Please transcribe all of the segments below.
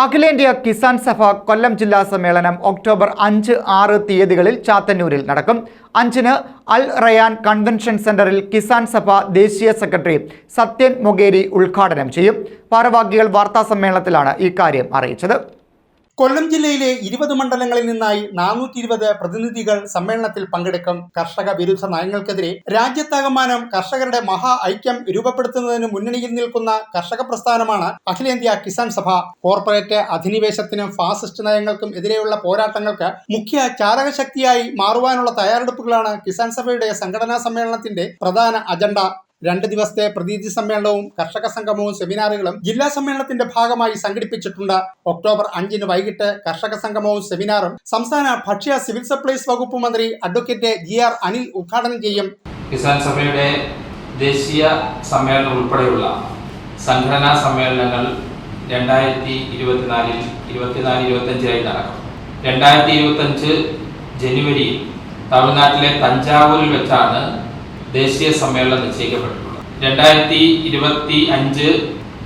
അഖിലേന്ത്യാ കിസാൻ സഭ കൊല്ലം ജില്ലാ സമ്മേളനം ഒക്ടോബർ അഞ്ച് ആറ് തീയതികളിൽ ചാത്തന്നൂരിൽ നടക്കും. അഞ്ചിന് അൽ റയാൻ കൺവെൻഷൻ സെന്ററിൽ കിസാൻ സഭ ദേശീയ സെക്രട്ടറി സത്യൻ മൊഗേരി ഉദ്ഘാടനം ചെയ്യും. ഭാരവാഹികൾ വാർത്താ സമ്മേളനത്തിലാണ് ഇക്കാര്യം അറിയിച്ചത്. കൊല്ലം ജില്ലയിലെ ഇരുപത് മണ്ഡലങ്ങളിൽ നിന്നായി നാനൂറ്റി ഇരുപത് പ്രതിനിധികൾ സമ്മേളനത്തിൽ പങ്കെടുക്കും കർഷക വിരുദ്ധ നയങ്ങൾക്കെതിരെ. രാജ്യത്താകമാനം കർഷകരുടെ മഹാ ഐക്യം രൂപപ്പെടുത്തുന്നതിന് മുന്നണിയിൽ നിൽക്കുന്ന കർഷക പ്രസ്ഥാനമാണ് അഖിലേന്ത്യാ കിസാൻ സഭ. കോർപ്പറേറ്റ് അധിനിവേശത്തിനും ഫാസിസ്റ്റ് നയങ്ങൾക്കും എതിരെയുള്ള പോരാട്ടങ്ങൾക്ക് മുഖ്യ ചാരകശക്തിയായി മാറുവാനുള്ള തയ്യാറെടുപ്പുകളാണ് കിസാൻ സഭയുടെ സംഘടനാ സമ്മേളനത്തിന്റെ പ്രധാന അജണ്ട. രണ്ട് ദിവസത്തെ പ്രതിനിധി സമ്മേളനവും കർഷക സംഗമവും സെമിനാറുകളും ജില്ലാ സമ്മേളനത്തിന്റെ ഭാഗമായി സംഘടിപ്പിച്ചിട്ടുണ്ട്. ഒക്ടോബർ അഞ്ചിന് വൈകിട്ട് കർഷക സംഗമവും സെമിനാറും സംസ്ഥാന ഭക്ഷ്യ സിവിൽ സപ്ലൈസ് വകുപ്പ് മന്ത്രി അഡ്വക്കേറ്റ് ജി ആർ അനിൽ ഉദ്ഘാടനം ചെയ്യും. കിസാൻ സഭയുടെ ദേശീയ സമ്മേളനം ഉൾപ്പെടെയുള്ള സംഘടനാ സമ്മേളനങ്ങൾ രണ്ടായിരത്തി ഇരുപത്തിനാലിൽ ഇരുപത്തിനാല് ഇരുപത്തഞ്ചിലായി നടക്കും. രണ്ടായിരത്തി ഇരുപത്തഞ്ച് ജനുവരിയിൽ തമിഴ്നാട്ടിലെ തഞ്ചാവൂരിൽ വെച്ചാണ് ദേശീയ സമ്മേളനം നിശ്ചയിക്കപ്പെട്ടിട്ടുള്ളത് രണ്ടായിരത്തി ഇരുപത്തി അഞ്ച്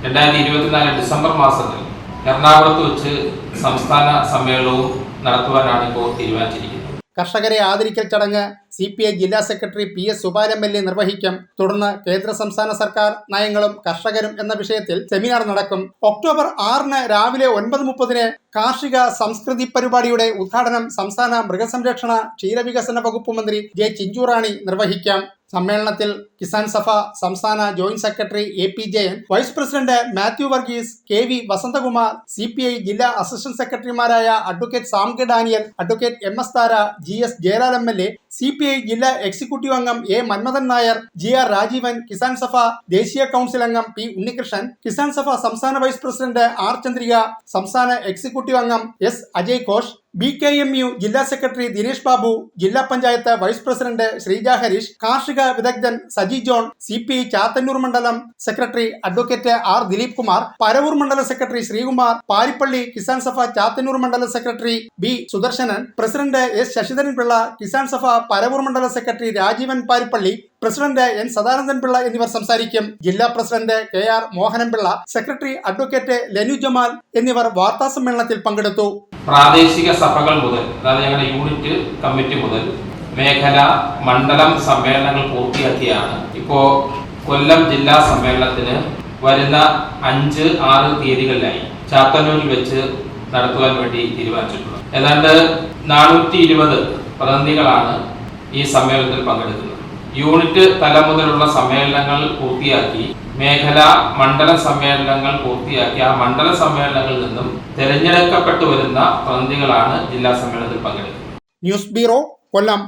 രണ്ടായിരത്തി ഇരുപത്തിനാല് ഡിസംബർ മാസത്തിൽ എറണാകുളത്ത് വെച്ച് സംസ്ഥാന സമ്മേളനവും നടത്തുവാനാണ് ഇപ്പോൾ തീരുമാനിച്ചിരിക്കുന്നത്. കർഷകരെ ആദരിക്കൽ ചടങ്ങ് സി പി ഐ ജില്ലാ secretary P S Subal M L A നിർവഹിക്കും. തുടർന്ന് കേന്ദ്ര സംസ്ഥാന സർക്കാർ നയങ്ങളും കർഷകരും എന്ന വിഷയത്തിൽ സെമിനാർ നടക്കും. ഒക്ടോബർ ആറിന് രാവിലെ ഒൻപത് മുപ്പതിന് കാർഷിക സംസ്കൃതി പരിപാടിയുടെ ഉദ്ഘാടനം സംസ്ഥാന മൃഗസംരക്ഷണ ക്ഷീരവികസന വകുപ്പ് മന്ത്രി ജെ ചിഞ്ചുറാണി നിർവഹിക്കാം. സമ്മേളനത്തിൽ കിസാൻ സഭ സംസ്ഥാന joint secretary A P Jayan vice president Mathew Varghese K V Vasanthakumar C P I ജില്ലാ അസിസ്റ്റന്റ് സെക്രട്ടറിമാരായ advocate Sam K Daniel advocate M S Thara G S Jayalal M L A C P I ജില്ലാ executive അംഗം A Manmadhan Nair G R Rajeevan Kisan Sabha ദേശീയ council അംഗം P Unnikrishnan Kisan Sabha സംസ്ഥാന vice president R Chandrika സംസ്ഥാന executive അംഗം S Ajay Ghosh B K M U ജില്ലാ secretary Dinesh Babu ജില്ലാ panchayat vice president Sreeja Harish കാർഷിക വിദഗ്ധൻ Saji John C P Chathannoor മണ്ഡലം secretary advocate R Dileep Kumar Paravur മണ്ഡല സെക്രട്ടറി ശ്രീകുമാർ പാരിപ്പള്ളി കിസാൻ സഭ ചാത്തന്നൂർ മണ്ഡല secretary B Sudarsanan president S Sasidharan Pillai Kisan Sabha Paravur മണ്ഡല secretary Rajeevan Parippally president N Sadanandan Pillai എന്നിവർ സംസാരിക്കും. ജില്ലാ president K R Mohanan Pillai secretary advocate Lenu Jamal എന്നിവർ വാർത്താ സമ്മേളനത്തിൽ പങ്കെടുത്തു. പ്രാദേശിക സഭകൾ മുതൽ അതായത് ഞങ്ങളുടെ യൂണിറ്റ് കമ്മിറ്റി മുതൽ മേഖല മണ്ഡലം സമ്മേളനങ്ങൾ പൂർത്തിയാക്കിയാണ്. ഇപ്പോ കൊല്ലം ജില്ലാ സമ്മേളനത്തിന് വരുന്ന അഞ്ച് ആറ് തീയതികളിലായി ചാത്തന്നൂരിൽ വെച്ച് നടത്തുവാൻ വേണ്ടി തീരുമാനിച്ചിട്ടുള്ളത്. ഏതാണ്ട് നാനൂറ്റി ഇരുപത് പ്രതിനിധികളാണ് ഈ സമ്മേളനത്തിൽ പങ്കെടുക്കുന്നത്. യൂണിറ്റ് തലം മുതലുള്ള സമ്മേളനങ്ങൾ പൂർത്തിയാക്കി മേഖല മണ്ഡല സമ്മേളനങ്ങൾ പൂർത്തിയാക്കി ആ മണ്ഡല സമ്മേളനങ്ങളിൽ നിന്നും തിരഞ്ഞെടുക്കപ്പെട്ടു വരുന്ന പ്രതിനിധികളാണ് ജില്ലാ സമ്മേളനത്തിൽ പങ്കെടുക്കുന്നത്. News bureau Kollam.